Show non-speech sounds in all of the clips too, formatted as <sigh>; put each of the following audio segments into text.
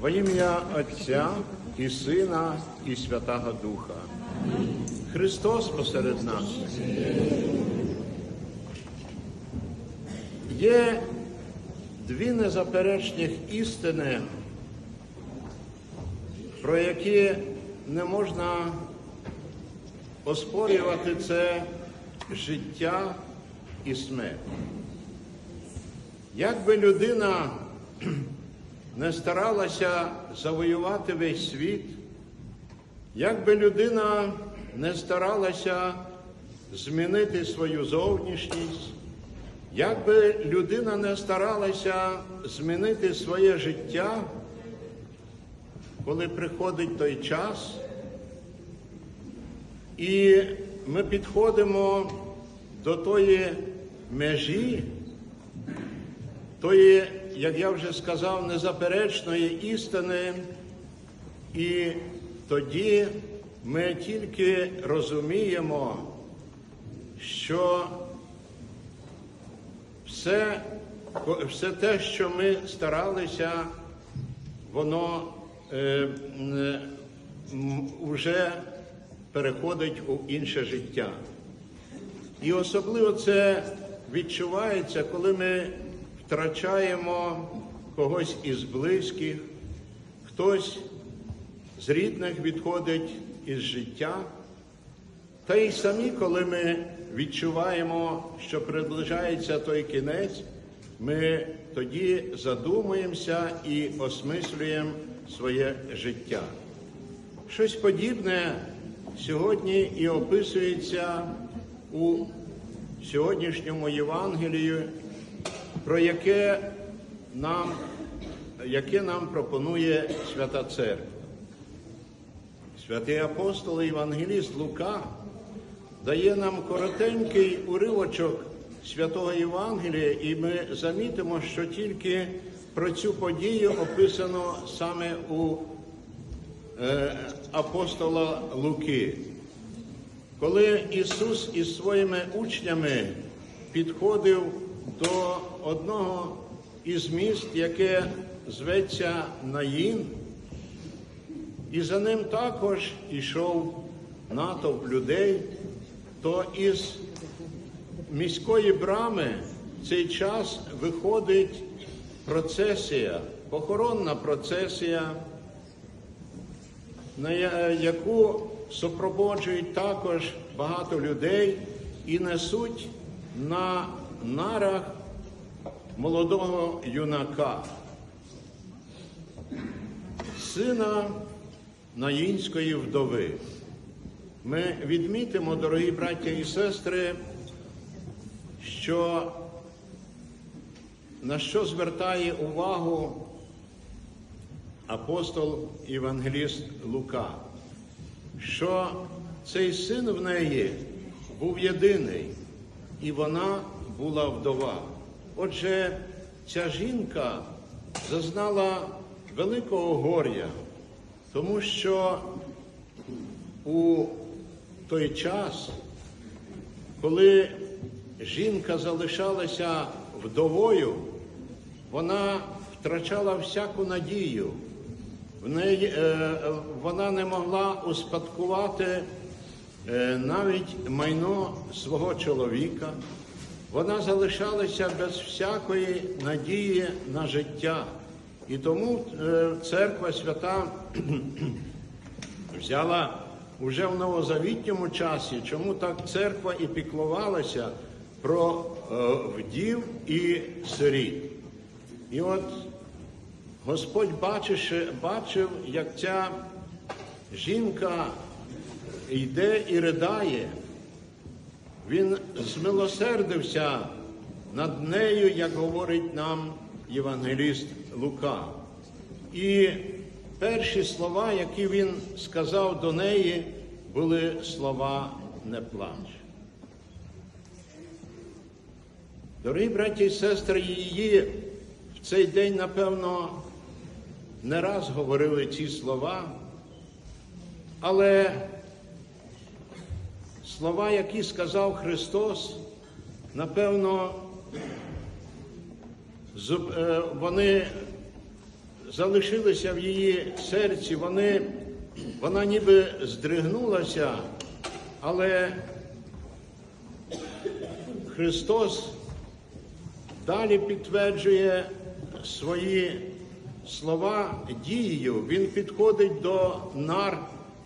Во ім'я Отця і Сина, і Святого Духа. Христос посеред нас. Є дві незаперечних істини, про які не можна оспорювати це життя і смерть. Як би людина не старалася завоювати весь світ, як би людина не старалася змінити свою зовнішність, як би людина не старалася змінити своє життя, коли приходить той час, і ми підходимо до тої межі, тої, як я вже сказав, незаперечної істини, і тоді ми тільки розуміємо, що все, все те, що ми старалися, воно е, вже переходить у інше життя. І особливо це відчувається, коли ми втрачаємо когось із близьких, хтось з рідних відходить із життя. Та й самі, коли ми відчуваємо, що приближається той кінець, ми тоді задумуємося і осмислюємо своє життя. Щось подібне сьогодні і описується у сьогоднішньому Євангелію, про яке нам, яке нам пропонує Свята Церква. Святий апостол і Євангеліст Лука дає нам коротенький уривочок святого Євангелія, і ми замітимо, що тільки про цю подію описано саме у е, апостола Луки. Коли Ісус із своїми учнями підходив до одного із міст, яке зветься Наїн, і за ним також ішов натовп людей, то із міської брами в цей час виходить процесія, похоронна процесія, на яку супроводжують також багато людей і несуть на нарах молодого юнака, сина Наїнської вдови. Ми відмітимо, дорогі браття і сестри, що на що звертає увагу апостол Євангеліст Лука, що цей син в неї був єдиний, і вона була вдова. Отже, ця жінка зазнала великого горя, тому що у той час, коли жінка залишалася вдовою, вона втрачала всяку надію. В неї, е, вона не могла успадкувати е, навіть майно свого чоловіка. Вона залишалася без всякої надії на життя. І тому е, церква свята <clears throat> взяла вже в новозавітньому часі, чому так церква і піклувалася про е, вдів і сиріт. І от Господь бачив, як ця жінка йде і ридає, він змилосердився над нею, як говорить нам Євангеліст Лука. І перші слова, які він сказав до неї, були слова не плач. Дорогі браті і сестри, її в цей день, напевно, не раз говорили ці слова, але слова, які сказав Христос, напевно, е, вони залишилися в її серці, вони, вона ніби здригнулася, але Христос далі підтверджує свої слова дією. Він підходить до нар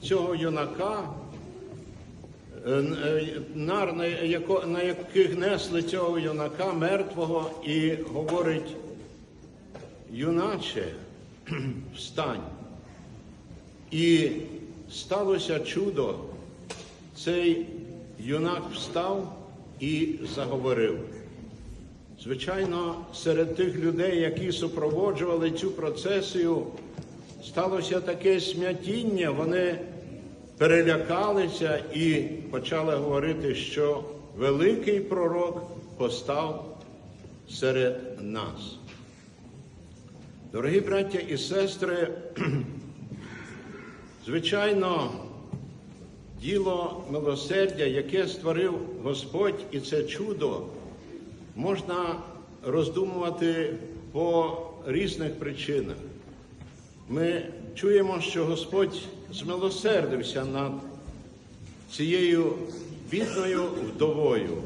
цього юнака, нар, на, яко- на яких несли цього юнака мертвого, і говорить, юначе, <clears throat> встань. І сталося чудо. Цей юнак встав і заговорив. Звичайно, серед тих людей, які супроводжували цю процесію, сталося таке смятіння, вони перелякалися і почали говорити, що великий пророк постав серед нас. Дорогі браття і сестри, <clears throat> звичайно, діло милосердя, яке створив Господь, і це чудо, можна роздумувати по різних причинах. Ми чуємо, що Господь змилосердився над цією бідною вдовою.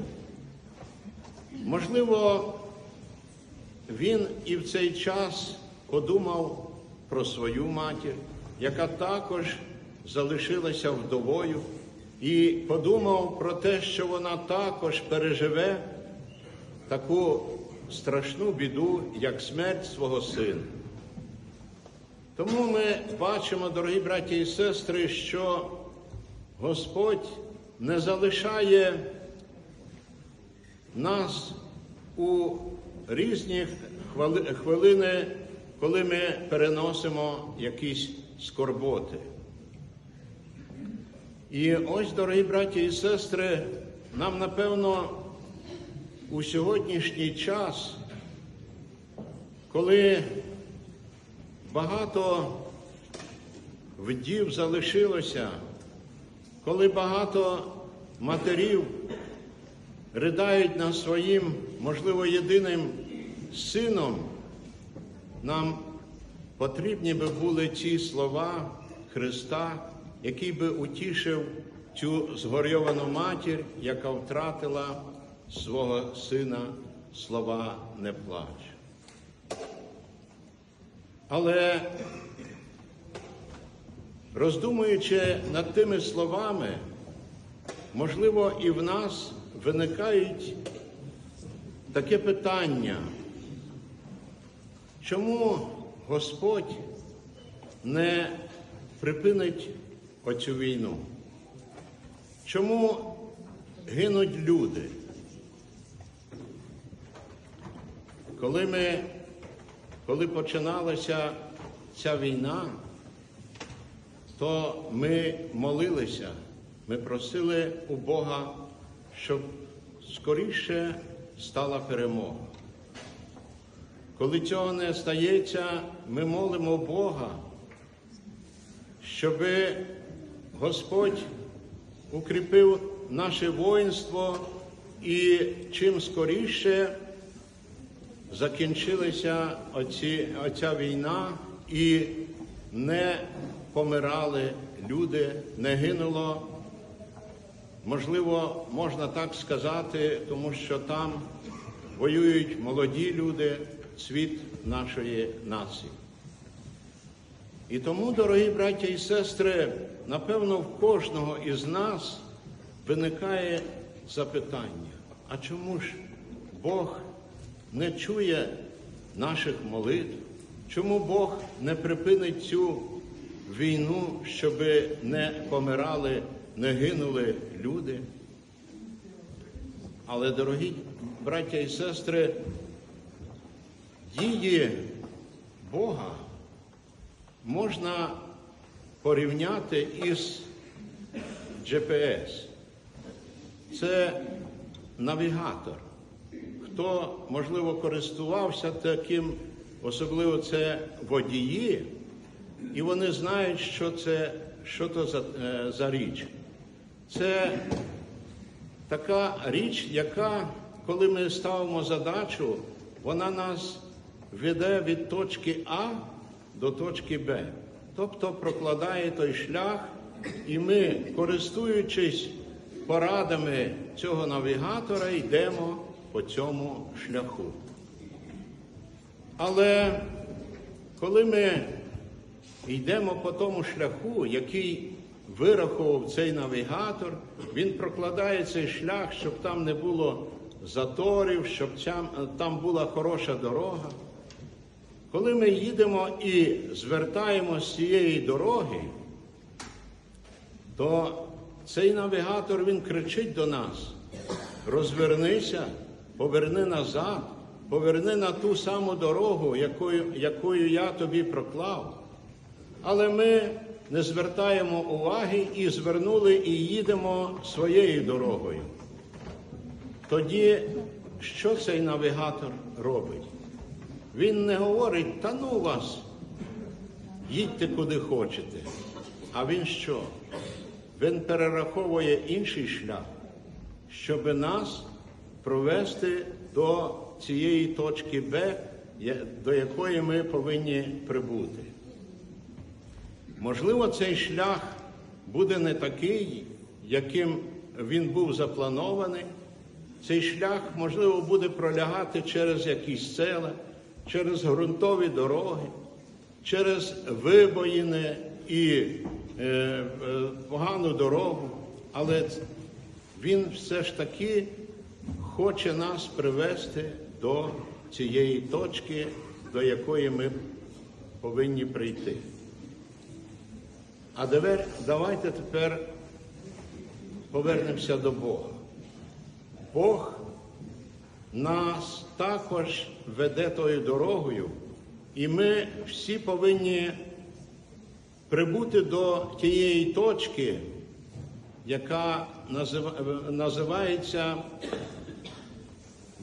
Можливо, він і в цей час подумав про свою матір, яка також залишилася вдовою, і подумав про те, що вона також переживе таку страшну біду, як смерть свого сина. Тому ми бачимо, дорогі браті і сестри, що Господь не залишає нас у різні хвилини, коли ми переносимо якісь скорботи. І ось, дорогі браті і сестри, нам напевно у сьогоднішній час, коли багато вдів залишилося, коли багато матерів ридають над своїм, можливо, єдиним сином, нам потрібні би були ці слова Христа, який би утішив цю згорьовану матір, яка втратила свого сина слова не плач. Але роздумуючи над тими словами, можливо, і в нас виникають таке питання, чому Господь не припинить оцю війну? Чому гинуть люди? Коли ми, коли починалася ця війна, то ми молилися, ми просили у Бога, щоб скоріше стала перемога. Коли цього не стається, ми молимо Бога, щоб Господь укріпив наше воїнство і чим скоріше закінчилася оці, оця війна і не помирали люди, не гинуло. Можливо, можна так сказати, тому що там воюють молоді люди, цвіт нашої нації. І тому, дорогі браття і сестри, напевно, в кожного із нас виникає запитання, а чому ж Бог не чує наших молитв? Чому Бог не припинить цю війну, щоб не помирали, не гинули люди? Але, дорогі браття і сестри, дії Бога можна порівняти із GPS. Це навігатор. Хто, можливо, користувався таким, особливо це водії, і вони знають, що це що то за, е, за річ. Це така річ, яка, коли ми ставимо задачу, вона нас веде від точки А до точки Б. Тобто прокладає той шлях, і ми, користуючись порадами цього навігатора, йдемо по цьому шляху. Але коли ми йдемо по тому шляху, який вирахував цей навігатор, він прокладає цей шлях, щоб там не було заторів, щоб там була хороша дорога. Коли ми їдемо і звертаємо з цієї дороги, то цей навігатор він кричить до нас: розвернися, поверни назад, поверни на ту саму дорогу, якою, якою я тобі проклав. Але ми не звертаємо уваги і звернули і їдемо своєю дорогою. Тоді що цей навігатор робить? Він не говорить, та ну вас, їдьте куди хочете. А він що? Він перераховує інший шлях, щоб нас провести до цієї точки Б, до якої ми повинні прибути. Можливо, цей шлях буде не такий, яким він був запланований. Цей шлях, можливо, буде пролягати через якісь села, через ґрунтові дороги, через вибоїни і е, е, погану дорогу. Але він все ж таки хоче нас привести до цієї точки, до якої ми повинні прийти. А давай- давайте тепер повернемося до Бога. Бог нас також веде тою дорогою, і ми всі повинні прибути до тієї точки, яка називається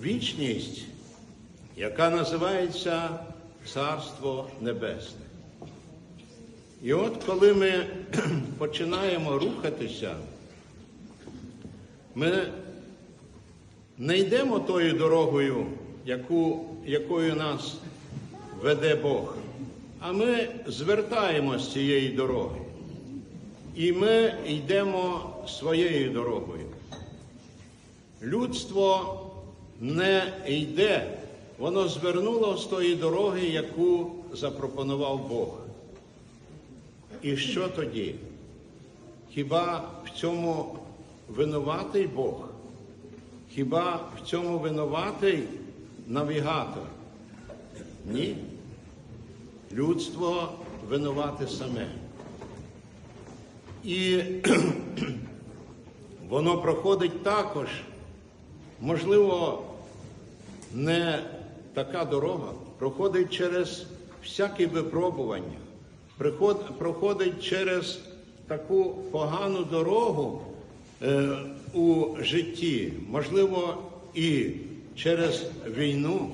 вічність, яка називається Царство Небесне. І от коли ми <clears throat> починаємо рухатися, ми не йдемо тою дорогою, яку, якою нас веде Бог, а ми звертаємо з цієї дороги. І ми йдемо своєю дорогою. Людство не йде, воно звернуло з тої дороги, яку запропонував Бог. І що тоді? Хіба в цьому винуватий Бог? Хіба в цьому винуватий навігатор? Ні. Людство винувате саме. І <clears throat> воно проходить також, можливо, не така дорога, проходить через всякі випробування, проходить через таку погану дорогу е, у житті, можливо, і через війну,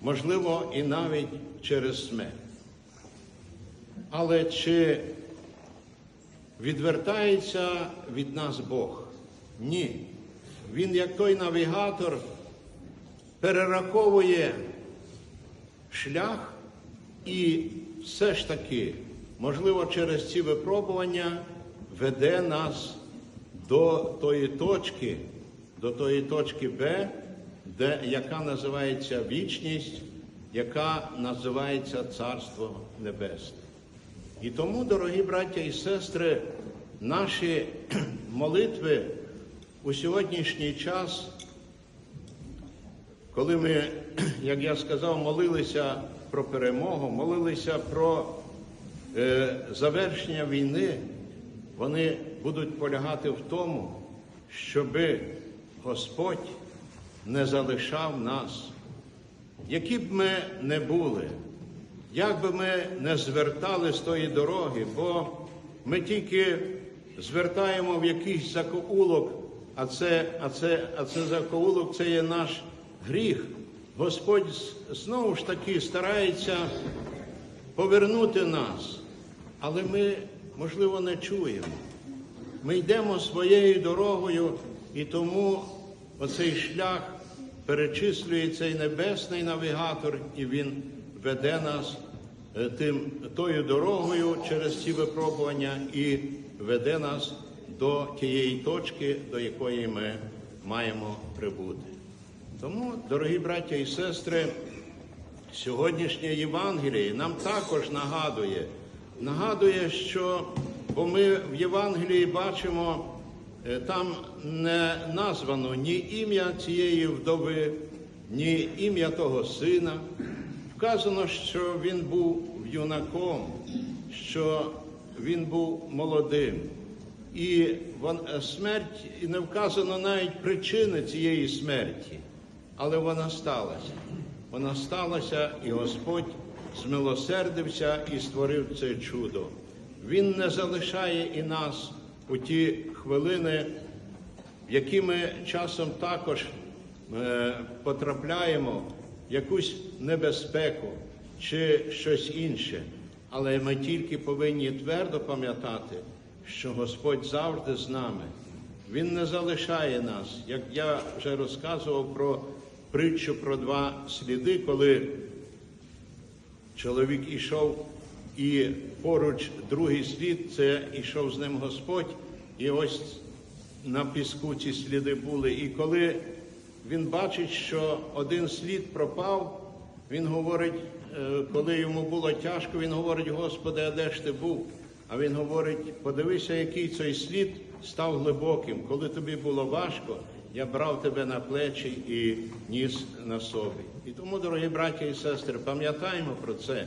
можливо, і навіть через смерть. Але чи відвертається від нас Бог? Ні. Він, як той навігатор, перераховує шлях і все ж таки, можливо, через ці випробування веде нас до тої точки, до тої точки Б, де, яка називається вічність, яка називається Царство Небесне. І тому, дорогі браття і сестри, наші <clears throat> молитви у сьогоднішній час, коли ми, <clears throat> як я сказав, молилися про перемогу, молилися про е, завершення війни, вони будуть полягати в тому, щоби Господь не залишав нас, які б ми не були, як би ми не звертали з тої дороги, бо ми тільки звертаємо в якийсь закоулок, а це, а це, а це закоулок це є наш гріх. Господь знову ж таки старається повернути нас, але ми, можливо, не чуємо. Ми йдемо своєю дорогою, і тому оцей шлях перечислює цей небесний навігатор, і він веде нас е, тим, тою дорогою через ці випробування і веде нас до тієї точки, до якої ми маємо прибути. Тому, дорогі браття і сестри, сьогоднішнє Євангеліє нам також нагадує, нагадує, що бо ми в Євангелії бачимо, е, там не названо ні ім'я цієї вдови, ні ім'я того сина. Вказано, що він був юнаком, що він був молодим. І смерть, і не вказано навіть причини цієї смерті, але вона сталася. Вона сталася, і Господь змилосердився і створив це чудо. Він не залишає і нас у ті хвилини, в які ми часом також е, потрапляємо в якусь небезпеку чи щось інше. Але ми тільки повинні твердо пам'ятати, що Господь завжди з нами. Він не залишає нас. Як я вже розказував про притчу про два сліди, коли чоловік ішов, і поруч другий слід це ішов з ним Господь, і ось на піску ці сліди були. І коли він бачить, що один слід пропав, він говорить, е, коли йому було тяжко, він говорить, Господи, а де ж ти був? А він говорить: подивися, який цей слід став глибоким. Коли тобі було важко, я брав тебе на плечі і ніс на собі. І тому, дорогі браті і сестри, пам'ятаємо про це,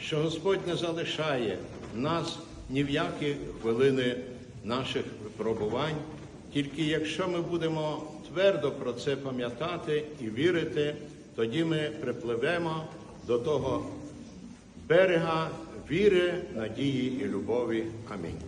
що Господь не залишає нас ні в які хвилини наших випробувань. Тільки якщо ми будемо твердо про це пам'ятати і вірити, тоді ми припливемо до того берега віри, надії і любові. Амінь.